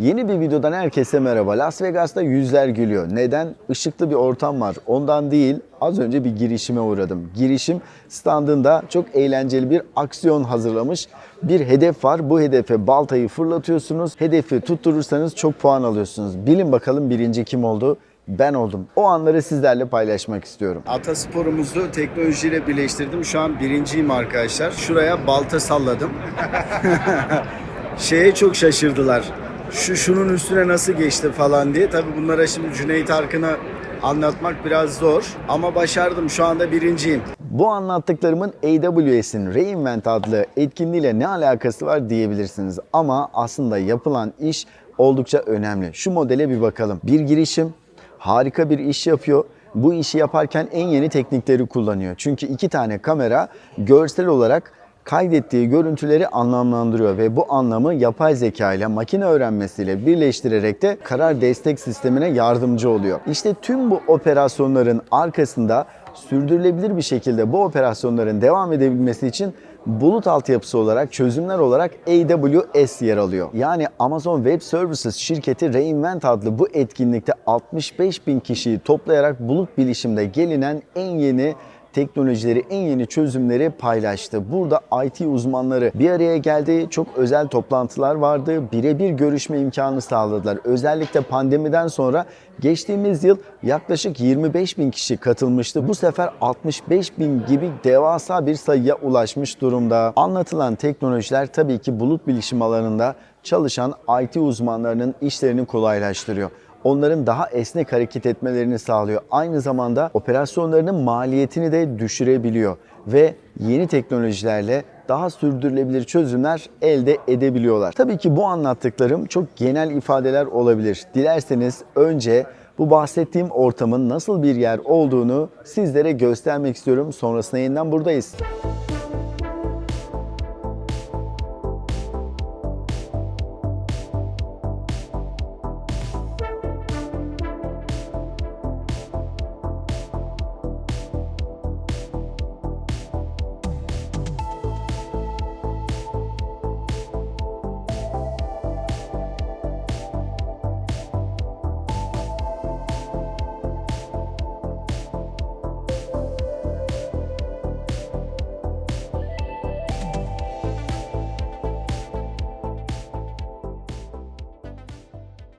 Yeni bir videodan herkese merhaba. Las Vegas'ta yüzler gülüyor. Neden? Işıklı bir ortam var. Ondan değil, az önce bir girişime uğradım. Girişim standında çok eğlenceli bir aksiyon hazırlamış. Bir hedef var. Bu hedefe baltayı fırlatıyorsunuz. Hedefi tutturursanız çok puan alıyorsunuz. Bilin bakalım birinci kim oldu? Ben oldum. O anları sizlerle paylaşmak istiyorum. Atasporumuzu teknolojiyle birleştirdim. Şu an birinciyim arkadaşlar. Şuraya balta salladım. Şeye çok şaşırdılar. Şu şunun üstüne nasıl geçti falan diye. Tabii bunlara şimdi Cüneyt Arkın'a anlatmak biraz zor ama başardım. Şu anda birinciyim. Bu anlattıklarımın AWS'in Reinvent adlı etkinliğiyle ne alakası var diyebilirsiniz. Ama aslında yapılan iş oldukça önemli. Şu modele bir bakalım. Bir girişim harika bir iş yapıyor. Bu işi yaparken en yeni teknikleri kullanıyor. Çünkü iki tane kamera görsel olarak kaydettiği görüntüleri anlamlandırıyor ve bu anlamı yapay zeka ile makine öğrenmesiyle birleştirerek de karar destek sistemine yardımcı oluyor. İşte tüm bu operasyonların arkasında sürdürülebilir bir şekilde bu operasyonların devam edebilmesi için bulut altyapısı olarak çözümler olarak AWS yer alıyor. Yani Amazon Web Services şirketi Reinvent adlı bu etkinlikte 65 bin kişiyi toplayarak bulut bilişimde gelinen en yeni teknolojileri, en yeni çözümleri paylaştı. Burada IT uzmanları bir araya geldi. Çok özel toplantılar vardı. Birebir görüşme imkanı sağladılar. Özellikle pandemiden sonra geçtiğimiz yıl yaklaşık 25 bin kişi katılmıştı. Bu sefer 65 bin gibi devasa bir sayıya ulaşmış durumda. Anlatılan teknolojiler tabii ki bulut bilişim alanında çalışan IT uzmanlarının işlerini kolaylaştırıyor onların daha esnek hareket etmelerini sağlıyor. Aynı zamanda operasyonlarının maliyetini de düşürebiliyor ve yeni teknolojilerle daha sürdürülebilir çözümler elde edebiliyorlar. Tabii ki bu anlattıklarım çok genel ifadeler olabilir. Dilerseniz önce bu bahsettiğim ortamın nasıl bir yer olduğunu sizlere göstermek istiyorum. Sonrasında yeniden buradayız.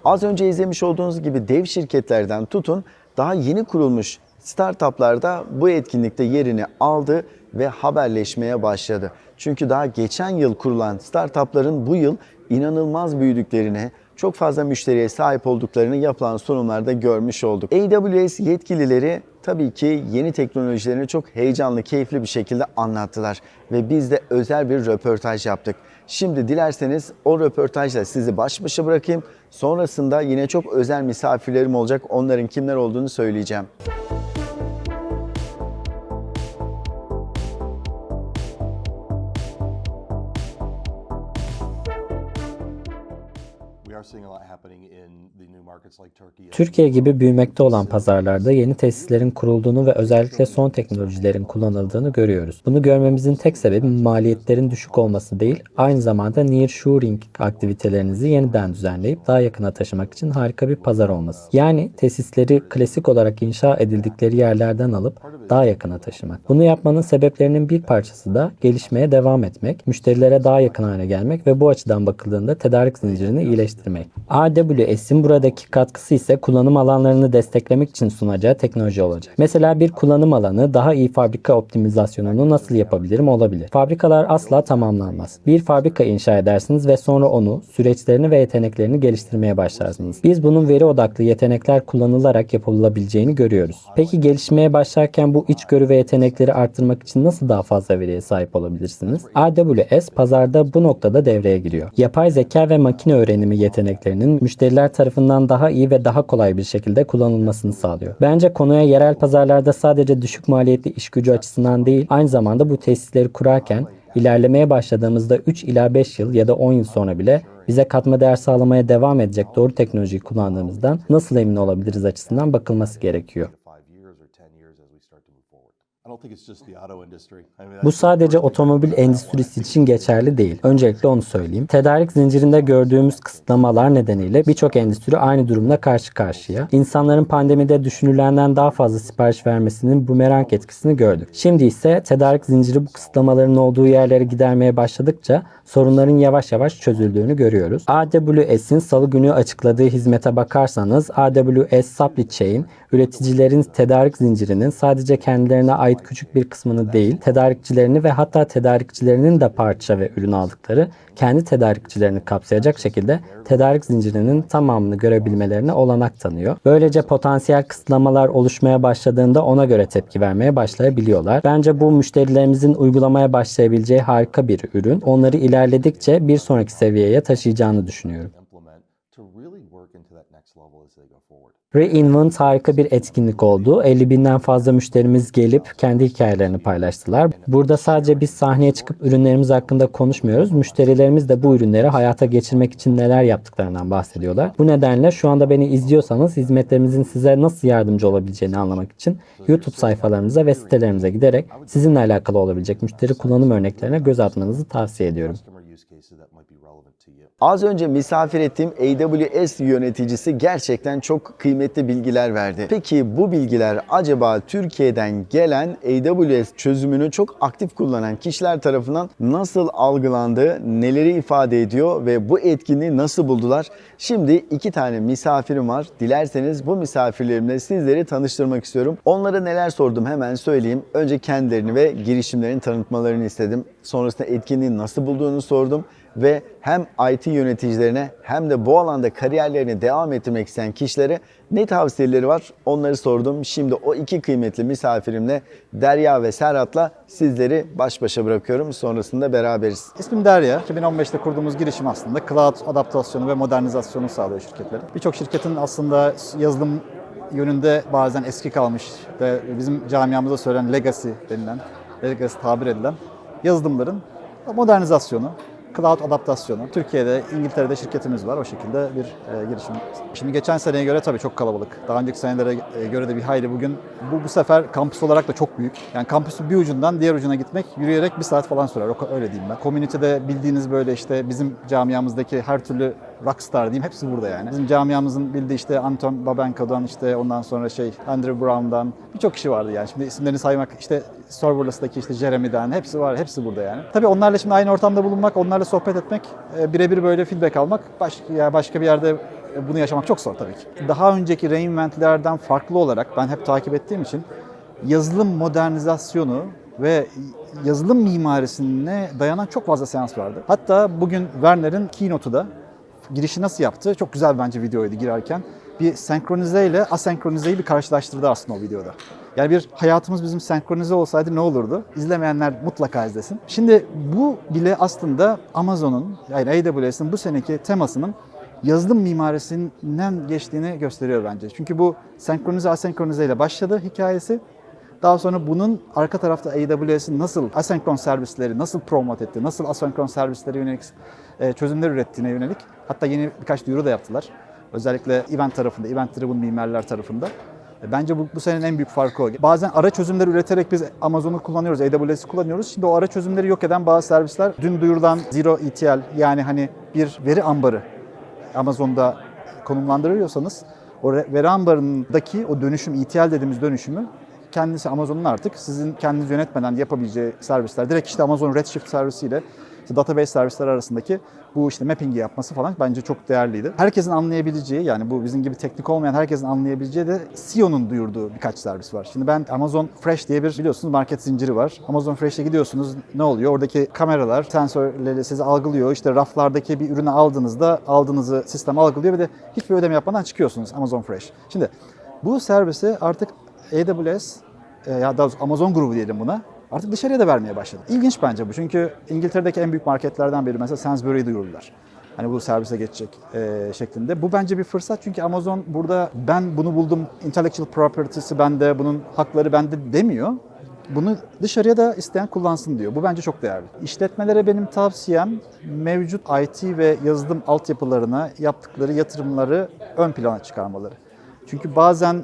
Az önce izlemiş olduğunuz gibi dev şirketlerden tutun daha yeni kurulmuş startuplarda bu etkinlikte yerini aldı ve haberleşmeye başladı. Çünkü daha geçen yıl kurulan startupların bu yıl inanılmaz büyüdüklerini, çok fazla müşteriye sahip olduklarını yapılan sunumlarda görmüş olduk. AWS yetkilileri tabii ki yeni teknolojilerini çok heyecanlı, keyifli bir şekilde anlattılar ve biz de özel bir röportaj yaptık. Şimdi dilerseniz o röportajla sizi baş başa bırakayım. Sonrasında yine çok özel misafirlerim olacak. Onların kimler olduğunu söyleyeceğim. We Türkiye gibi büyümekte olan pazarlarda yeni tesislerin kurulduğunu ve özellikle son teknolojilerin kullanıldığını görüyoruz. Bunu görmemizin tek sebebi maliyetlerin düşük olması değil, aynı zamanda nearshoring aktivitelerinizi yeniden düzenleyip daha yakına taşımak için harika bir pazar olması. Yani tesisleri klasik olarak inşa edildikleri yerlerden alıp daha yakına taşımak. Bunu yapmanın sebeplerinin bir parçası da gelişmeye devam etmek, müşterilere daha yakın hale gelmek ve bu açıdan bakıldığında tedarik zincirini iyileştirmek. AWS'in buradaki katkısı ise kullanım alanlarını desteklemek için sunacağı teknoloji olacak. Mesela bir kullanım alanı daha iyi fabrika optimizasyonunu nasıl yapabilirim olabilir. Fabrikalar asla tamamlanmaz. Bir fabrika inşa edersiniz ve sonra onu, süreçlerini ve yeteneklerini geliştirmeye başlarsınız. Biz bunun veri odaklı yetenekler kullanılarak yapılabileceğini görüyoruz. Peki gelişmeye başlarken bu içgörü ve yetenekleri arttırmak için nasıl daha fazla veriye sahip olabilirsiniz? AWS pazarda bu noktada devreye giriyor. Yapay zeka ve makine öğrenimi yeteneklerinin müşteriler tarafından daha iyi ve daha kolay bir şekilde kullanılmasını sağlıyor. Bence konuya yerel pazarlarda sadece düşük maliyetli iş gücü açısından değil, aynı zamanda bu tesisleri kurarken ilerlemeye başladığımızda 3 ila 5 yıl ya da 10 yıl sonra bile bize katma değer sağlamaya devam edecek doğru teknolojiyi kullandığımızdan nasıl emin olabiliriz açısından bakılması gerekiyor. Bu sadece otomobil endüstrisi için geçerli değil. Öncelikle onu söyleyeyim. Tedarik zincirinde gördüğümüz kısıtlamalar nedeniyle birçok endüstri aynı durumla karşı karşıya. İnsanların pandemide düşünülenden daha fazla sipariş vermesinin bumerang etkisini gördük. Şimdi ise tedarik zinciri bu kısıtlamaların olduğu yerlere gidermeye başladıkça sorunların yavaş yavaş çözüldüğünü görüyoruz. AWS'in salı günü açıkladığı hizmete bakarsanız AWS Supply Chain üreticilerin tedarik zincirinin sadece kendilerine ait küçük bir kısmını değil, tedarikçilerini ve hatta tedarikçilerinin de parça ve ürün aldıkları kendi tedarikçilerini kapsayacak şekilde tedarik zincirinin tamamını görebilmelerine olanak tanıyor. Böylece potansiyel kısıtlamalar oluşmaya başladığında ona göre tepki vermeye başlayabiliyorlar. Bence bu müşterilerimizin uygulamaya başlayabileceği harika bir ürün. Onları ilerledikçe bir sonraki seviyeye taşıyacağını düşünüyorum. Reinvent harika bir etkinlik oldu. 50 binden fazla müşterimiz gelip kendi hikayelerini paylaştılar. Burada sadece biz sahneye çıkıp ürünlerimiz hakkında konuşmuyoruz. Müşterilerimiz de bu ürünleri hayata geçirmek için neler yaptıklarından bahsediyorlar. Bu nedenle şu anda beni izliyorsanız hizmetlerimizin size nasıl yardımcı olabileceğini anlamak için YouTube sayfalarımıza ve sitelerimize giderek sizinle alakalı olabilecek müşteri kullanım örneklerine göz atmanızı tavsiye ediyorum. Az önce misafir ettiğim AWS yöneticisi gerçekten çok kıymetli bilgiler verdi. Peki bu bilgiler acaba Türkiye'den gelen AWS çözümünü çok aktif kullanan kişiler tarafından nasıl algılandı, neleri ifade ediyor ve bu etkinliği nasıl buldular? Şimdi iki tane misafirim var. Dilerseniz bu misafirlerimle sizleri tanıştırmak istiyorum. Onlara neler sordum hemen söyleyeyim. Önce kendilerini ve girişimlerini tanıtmalarını istedim. Sonrasında etkinliği nasıl bulduğunu sordum ve hem IT yöneticilerine hem de bu alanda kariyerlerini devam ettirmek isteyen kişilere ne tavsiyeleri var onları sordum. Şimdi o iki kıymetli misafirimle Derya ve Serhat'la sizleri baş başa bırakıyorum. Sonrasında beraberiz. İsmim Derya. 2015'te kurduğumuz girişim aslında cloud adaptasyonu ve modernizasyonu sağlıyor şirketlere. Birçok şirketin aslında yazılım yönünde bazen eski kalmış ve bizim camiamızda söylenen legacy denilen, legacy tabir edilen yazılımların modernizasyonu, cloud adaptasyonu. Türkiye'de, İngiltere'de şirketimiz var. O şekilde bir e, girişim. Şimdi geçen seneye göre tabii çok kalabalık. Daha önceki senelere e, göre de bir hayli bugün. Bu, bu sefer kampüs olarak da çok büyük. Yani kampüsün bir ucundan diğer ucuna gitmek yürüyerek bir saat falan sürer. Öyle diyeyim ben. Community'de bildiğiniz böyle işte bizim camiamızdaki her türlü rockstar diyeyim hepsi burada yani. Bizim camiamızın bildiği işte Anton Babenko'dan işte ondan sonra şey Andrew Brown'dan birçok kişi vardı yani. Şimdi isimlerini saymak işte Serverless'taki işte Jeremy'den hepsi var. Hepsi burada yani. Tabii onlarla şimdi aynı ortamda bulunmak, onlarla sohbet etmek, e, birebir böyle feedback almak başka ya başka bir yerde e, bunu yaşamak çok zor tabii ki. Daha önceki reinventlerden farklı olarak ben hep takip ettiğim için yazılım modernizasyonu ve yazılım mimarisine dayanan çok fazla seans vardı. Hatta bugün Werner'in keynote'u da girişi nasıl yaptı? Çok güzel bence videoydu girerken. Bir senkronize ile asenkronizeyi bir karşılaştırdı aslında o videoda. Yani bir hayatımız bizim senkronize olsaydı ne olurdu? İzlemeyenler mutlaka izlesin. Şimdi bu bile aslında Amazon'un yani AWS'in bu seneki temasının yazılım mimarisinden geçtiğini gösteriyor bence. Çünkü bu senkronize asenkronize ile başladı hikayesi. Daha sonra bunun arka tarafta AWS'in nasıl asenkron servisleri nasıl promote etti, nasıl asenkron servislere yönelik e, çözümler ürettiğine yönelik hatta yeni birkaç duyuru da yaptılar. Özellikle event tarafında, event driven mimarlar tarafında. E, Bence bu, bu senenin en büyük farkı o. Bazen ara çözümler üreterek biz Amazon'u kullanıyoruz, AWS'i kullanıyoruz. Şimdi o ara çözümleri yok eden bazı servisler dün duyurulan Zero ETL yani hani bir veri ambarı Amazon'da konumlandırıyorsanız o veri ambarındaki o dönüşüm, ETL dediğimiz dönüşümü kendisi Amazon'un artık sizin kendiniz yönetmeden yapabileceği servisler. Direkt işte Amazon Redshift servisiyle işte database servisler arasındaki bu işte mapping'i yapması falan bence çok değerliydi. Herkesin anlayabileceği yani bu bizim gibi teknik olmayan herkesin anlayabileceği de CEO'nun duyurduğu birkaç servis var. Şimdi ben Amazon Fresh diye bir biliyorsunuz market zinciri var. Amazon Fresh'e gidiyorsunuz ne oluyor? Oradaki kameralar sensörleri sizi algılıyor. İşte raflardaki bir ürünü aldığınızda aldığınızı sistem algılıyor ve de hiçbir ödeme yapmadan çıkıyorsunuz Amazon Fresh. Şimdi bu servisi artık AWS e, ya doğrusu Amazon grubu diyelim buna. Artık dışarıya da vermeye başladı. İlginç bence bu. Çünkü İngiltere'deki en büyük marketlerden biri mesela Sainsbury'yi duyurdular. Hani bu servise geçecek e, şeklinde. Bu bence bir fırsat çünkü Amazon burada ben bunu buldum, intellectual property'si bende, bunun hakları bende demiyor. Bunu dışarıya da isteyen kullansın diyor. Bu bence çok değerli. İşletmelere benim tavsiyem mevcut IT ve yazılım altyapılarına yaptıkları yatırımları ön plana çıkarmaları. Çünkü bazen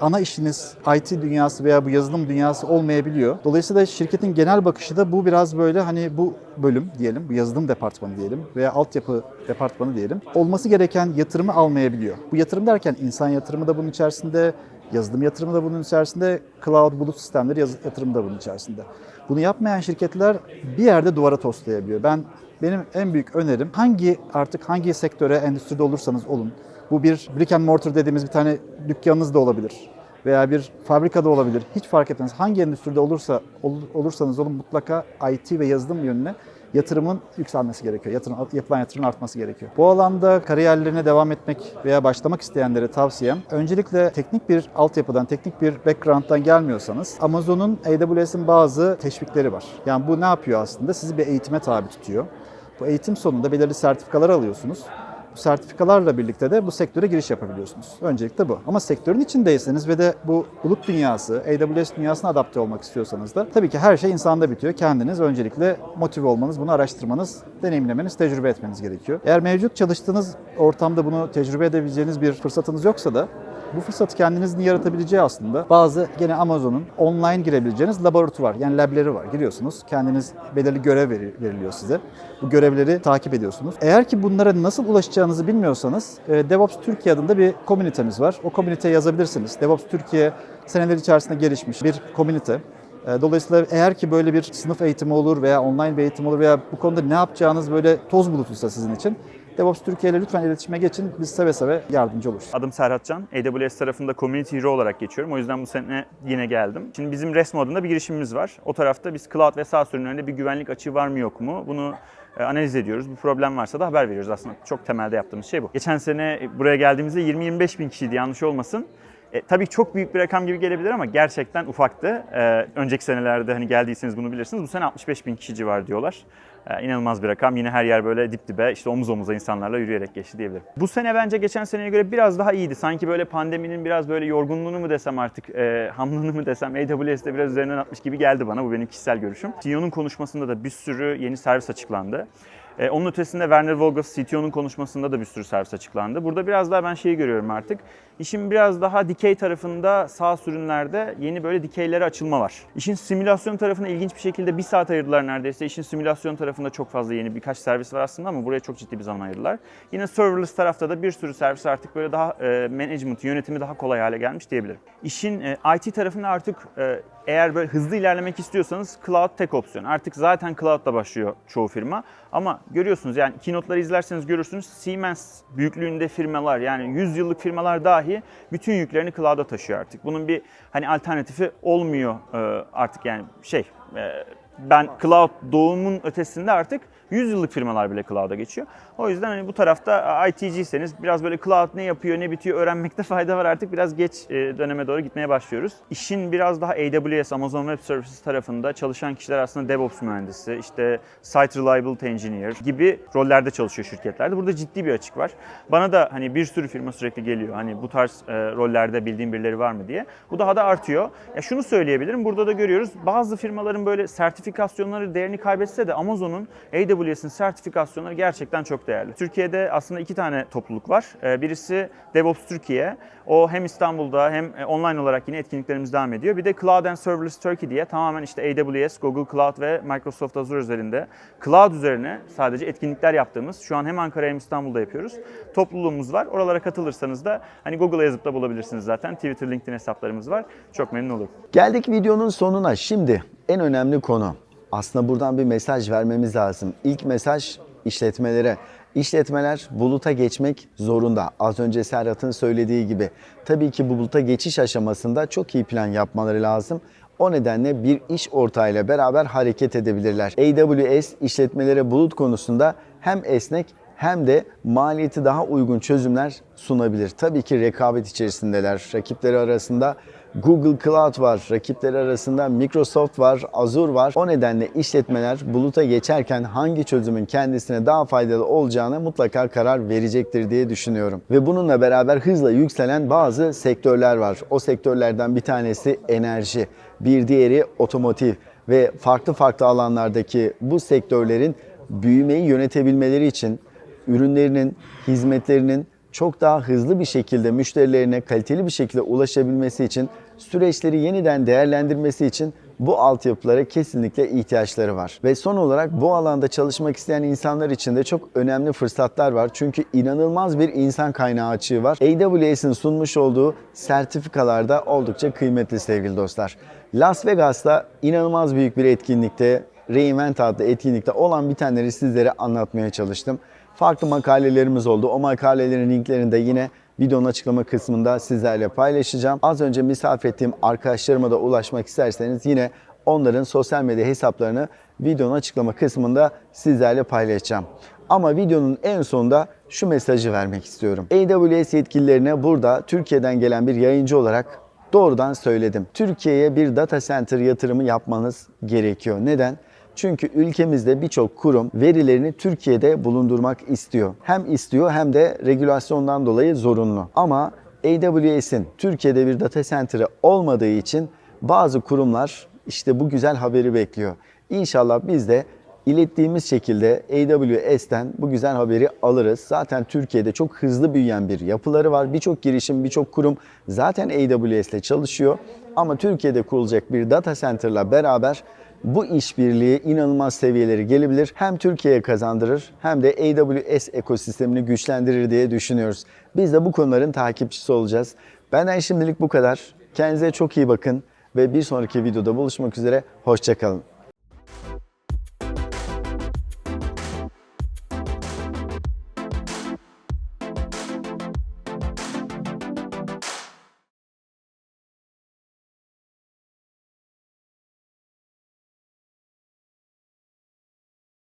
ana işiniz IT dünyası veya bu yazılım dünyası olmayabiliyor. Dolayısıyla şirketin genel bakışı da bu biraz böyle hani bu bölüm diyelim, bu yazılım departmanı diyelim veya altyapı departmanı diyelim. Olması gereken yatırımı almayabiliyor. Bu yatırım derken insan yatırımı da bunun içerisinde, yazılım yatırımı da bunun içerisinde, cloud bulut sistemleri yatırımı da bunun içerisinde. Bunu yapmayan şirketler bir yerde duvara toslayabiliyor. Ben benim en büyük önerim hangi artık hangi sektöre, endüstride olursanız olun. Bu bir brick and mortar dediğimiz bir tane dükkanınız da olabilir veya bir fabrikada olabilir. Hiç fark etmez. Hangi endüstride olursa ol- olursanız olun mutlaka IT ve yazılım yönüne yatırımın yükselmesi gerekiyor. Yatırım, yapılan yatırımın artması gerekiyor. Bu alanda kariyerlerine devam etmek veya başlamak isteyenlere tavsiyem öncelikle teknik bir altyapıdan, teknik bir background'dan gelmiyorsanız Amazon'un AWS'in bazı teşvikleri var. Yani bu ne yapıyor aslında? Sizi bir eğitime tabi tutuyor. Bu eğitim sonunda belirli sertifikalar alıyorsunuz. Sertifikalarla birlikte de bu sektöre giriş yapabiliyorsunuz. Öncelikle bu. Ama sektörün içindeyseniz ve de bu bulut dünyası, AWS dünyasına adapte olmak istiyorsanız da tabii ki her şey insanda bitiyor. Kendiniz öncelikle motive olmanız, bunu araştırmanız, deneyimlemeniz, tecrübe etmeniz gerekiyor. Eğer mevcut çalıştığınız ortamda bunu tecrübe edebileceğiniz bir fırsatınız yoksa da bu fırsatı kendinizin yaratabileceği aslında bazı gene Amazon'un online girebileceğiniz laboratuvar yani lableri var. Giriyorsunuz. Kendiniz belirli görev veri- veriliyor size. Bu görevleri takip ediyorsunuz. Eğer ki bunlara nasıl ulaşacağınızı bilmiyorsanız e, DevOps Türkiye adında bir komünitemiz var. O komüniteye yazabilirsiniz. DevOps Türkiye seneler içerisinde gelişmiş bir komünite. E, Dolayısıyla eğer ki böyle bir sınıf eğitimi olur veya online bir eğitim olur veya bu konuda ne yapacağınız böyle toz bulutuysa sizin için DevOps Türkiye ile lütfen iletişime geçin. Biz seve seve yardımcı oluruz. Adım Serhat Can. AWS tarafında Community Hero olarak geçiyorum. O yüzden bu sene yine geldim. Şimdi bizim Resmo adında bir girişimimiz var. O tarafta biz Cloud ve SaaS ürünlerinde bir güvenlik açığı var mı yok mu? Bunu e, analiz ediyoruz. Bir problem varsa da haber veriyoruz aslında. Çok temelde yaptığımız şey bu. Geçen sene buraya geldiğimizde 20-25 bin kişiydi yanlış olmasın. E, tabii çok büyük bir rakam gibi gelebilir ama gerçekten ufaktı. E, önceki senelerde hani geldiyseniz bunu bilirsiniz. Bu sene 65 bin kişi civarı diyorlar. E, inanılmaz bir rakam. Yine her yer böyle dip dibe, işte omuz omuza insanlarla yürüyerek geçti diyebilirim. Bu sene bence geçen seneye göre biraz daha iyiydi. Sanki böyle pandeminin biraz böyle yorgunluğunu mu desem artık, e, hamlını mı desem, AWS'de biraz üzerinden atmış gibi geldi bana. Bu benim kişisel görüşüm. CEO'nun konuşmasında da bir sürü yeni servis açıklandı. E, onun ötesinde Werner Volgas CTO'nun konuşmasında da bir sürü servis açıklandı. Burada biraz daha ben şeyi görüyorum artık. İşin biraz daha dikey tarafında sağ ürünlerde yeni böyle dikeylere açılma var. İşin simülasyon tarafına ilginç bir şekilde bir saat ayırdılar neredeyse. İşin simülasyon tarafında çok fazla yeni birkaç servis var aslında ama buraya çok ciddi bir zaman ayırdılar. Yine serverless tarafta da bir sürü servis artık böyle daha e, management, yönetimi daha kolay hale gelmiş diyebilirim. İşin e, IT tarafında artık e, eğer böyle hızlı ilerlemek istiyorsanız cloud tek opsiyon. Artık zaten cloud'da başlıyor çoğu firma. Ama görüyorsunuz yani keynote'ları izlerseniz görürsünüz Siemens büyüklüğünde firmalar yani 100 yıllık firmalar dahi bütün yüklerini cloud'a taşıyor artık. Bunun bir hani alternatifi olmuyor e, artık yani şey e, ben cloud doğumun ötesinde artık 100 yıllık firmalar bile cloud'a geçiyor. O yüzden hani bu tarafta IT'ciyseniz biraz böyle cloud ne yapıyor ne bitiyor öğrenmekte fayda var artık. Biraz geç e, döneme doğru gitmeye başlıyoruz. İşin biraz daha AWS, Amazon Web Services tarafında çalışan kişiler aslında DevOps mühendisi, işte Site Reliability Engineer gibi rollerde çalışıyor şirketlerde. Burada ciddi bir açık var. Bana da hani bir sürü firma sürekli geliyor. Hani bu tarz e, rollerde bildiğim birileri var mı diye. Bu daha da artıyor. Ya şunu söyleyebilirim. Burada da görüyoruz. Bazı firmaların böyle sertifikasyonları değerini kaybetse de Amazon'un AWS'in sertifikasyonları gerçekten çok değerli. Türkiye'de aslında iki tane topluluk var. Ee, Birisi DevOps Türkiye. O hem İstanbul'da hem e, online olarak yine etkinliklerimiz devam ediyor. Bir de Cloud and Serverless Turkey diye tamamen işte AWS, Google Cloud ve Microsoft Azure üzerinde Cloud üzerine sadece etkinlikler yaptığımız şu an hem Ankara hem İstanbul'da yapıyoruz. Topluluğumuz var. Oralara katılırsanız da hani Google'a yazıp da bulabilirsiniz zaten. Twitter, LinkedIn hesaplarımız var. Çok memnun olurum. Geldik videonun sonuna. Şimdi en önemli konu. Aslında buradan bir mesaj vermemiz lazım. İlk mesaj işletmelere. İşletmeler buluta geçmek zorunda. Az önce Serhat'ın söylediği gibi. Tabii ki bu buluta geçiş aşamasında çok iyi plan yapmaları lazım. O nedenle bir iş ortağıyla beraber hareket edebilirler. AWS işletmelere bulut konusunda hem esnek hem de maliyeti daha uygun çözümler sunabilir. Tabii ki rekabet içerisindeler. Rakipleri arasında Google Cloud var, rakipleri arasında Microsoft var, Azure var. O nedenle işletmeler buluta geçerken hangi çözümün kendisine daha faydalı olacağına mutlaka karar verecektir diye düşünüyorum. Ve bununla beraber hızla yükselen bazı sektörler var. O sektörlerden bir tanesi enerji, bir diğeri otomotiv ve farklı farklı alanlardaki bu sektörlerin büyümeyi yönetebilmeleri için ürünlerinin, hizmetlerinin çok daha hızlı bir şekilde müşterilerine kaliteli bir şekilde ulaşabilmesi için süreçleri yeniden değerlendirmesi için bu altyapılara kesinlikle ihtiyaçları var. Ve son olarak bu alanda çalışmak isteyen insanlar için de çok önemli fırsatlar var. Çünkü inanılmaz bir insan kaynağı açığı var. AWS'in sunmuş olduğu sertifikalar da oldukça kıymetli sevgili dostlar. Las Vegas'ta inanılmaz büyük bir etkinlikte, Reinvent adlı etkinlikte olan bitenleri sizlere anlatmaya çalıştım. Farklı makalelerimiz oldu. O makalelerin linklerini de yine videonun açıklama kısmında sizlerle paylaşacağım. Az önce misafir ettiğim arkadaşlarıma da ulaşmak isterseniz yine onların sosyal medya hesaplarını videonun açıklama kısmında sizlerle paylaşacağım. Ama videonun en sonunda şu mesajı vermek istiyorum. AWS yetkililerine burada Türkiye'den gelen bir yayıncı olarak doğrudan söyledim. Türkiye'ye bir data center yatırımı yapmanız gerekiyor. Neden? Çünkü ülkemizde birçok kurum verilerini Türkiye'de bulundurmak istiyor. Hem istiyor hem de regülasyondan dolayı zorunlu. Ama AWS'in Türkiye'de bir data center'ı olmadığı için bazı kurumlar işte bu güzel haberi bekliyor. İnşallah biz de ilettiğimiz şekilde AWS'ten bu güzel haberi alırız. Zaten Türkiye'de çok hızlı büyüyen bir yapıları var. Birçok girişim, birçok kurum zaten AWS ile çalışıyor. Ama Türkiye'de kurulacak bir data center'la beraber bu işbirliği inanılmaz seviyeleri gelebilir. Hem Türkiye'ye kazandırır hem de AWS ekosistemini güçlendirir diye düşünüyoruz. Biz de bu konuların takipçisi olacağız. Benden şimdilik bu kadar. Kendinize çok iyi bakın ve bir sonraki videoda buluşmak üzere. Hoşçakalın.